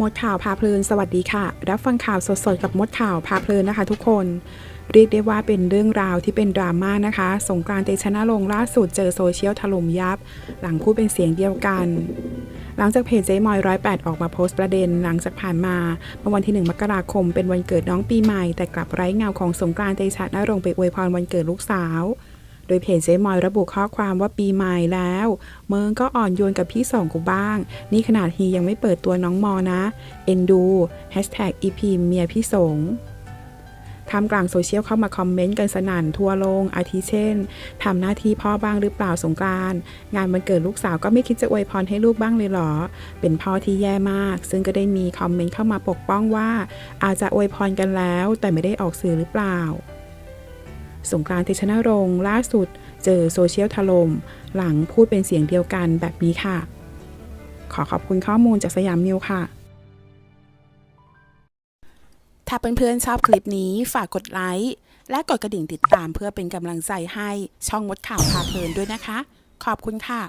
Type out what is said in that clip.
มดข่าวพาเพลินสวัสดีค่ะ รับฟังข่าวสดๆกับมดข่าวพาเพลินนะคะ ทุกคน เรียกได้ว่าเป็นเรื่องราวที่เป็นดราม่านะคะ สงกรานต์เตชะนรงล่าสุดเจอโซเชียลถล่มยับ หลังพูดเป็นเสียงเดียวกัน หลังจากเพจเจ๊มอยร้อยแปดออกมาโพสต์ประเด็น หลังจากผ่านมาเมื่อวันที่1มกราคมเป็นวันเกิดน้องปีใหม่ แต่กลับไร้เงาของสงกรานต์เตชะนรงไปอวยพรวันเกิดลูกสาว ดยเพจเจ๊มอยระบุข้อความว่าปีใหม่แล้ว เมืองก็อ่อนโยนกับพี่สองกูบ้าง นี่ขนาดฮียังไม่เปิดตัวน้องมอนะ เอ็นดูแฮชแท็กอีพีเมียพี่สงท่ามกลางโซเชียลเข้ามาคอมเมนต์กันสนั่นทั่วโลง อาทิเช่น ทำหน้าที่พ่อบ้างหรือเปล่าสงกรานงานวันเกิดลูกสาวก็ไม่คิดจะอวยพรให้ลูกบ้างเลยเหรอ เป็นพ่อที่แย่มาก ซึ่งก็ได้มีคอมเมนต์เข้ามาปกป้องว่า อาจจะอวยพรกันแล้ว แต่ไม่ได้ออกสื่อหรือเปล่า สงกรานต์เทชนรงค์ล่าสุด เจอโซเชียลถล่มหลังพูดเป็นเสียงเดียวกันแบบนี้ค่ะ ขอขอบคุณข้อมูลจากสยามมิวค่ะ ถ้าเพื่อนๆชอบคลิปนี้ฝากกดไลค์และกดกระดิ่งติดตามเพื่อเป็นกำลังใจให้ช่องมดข่าวพาเพลินด้วยนะคะ ขอบคุณค่ะ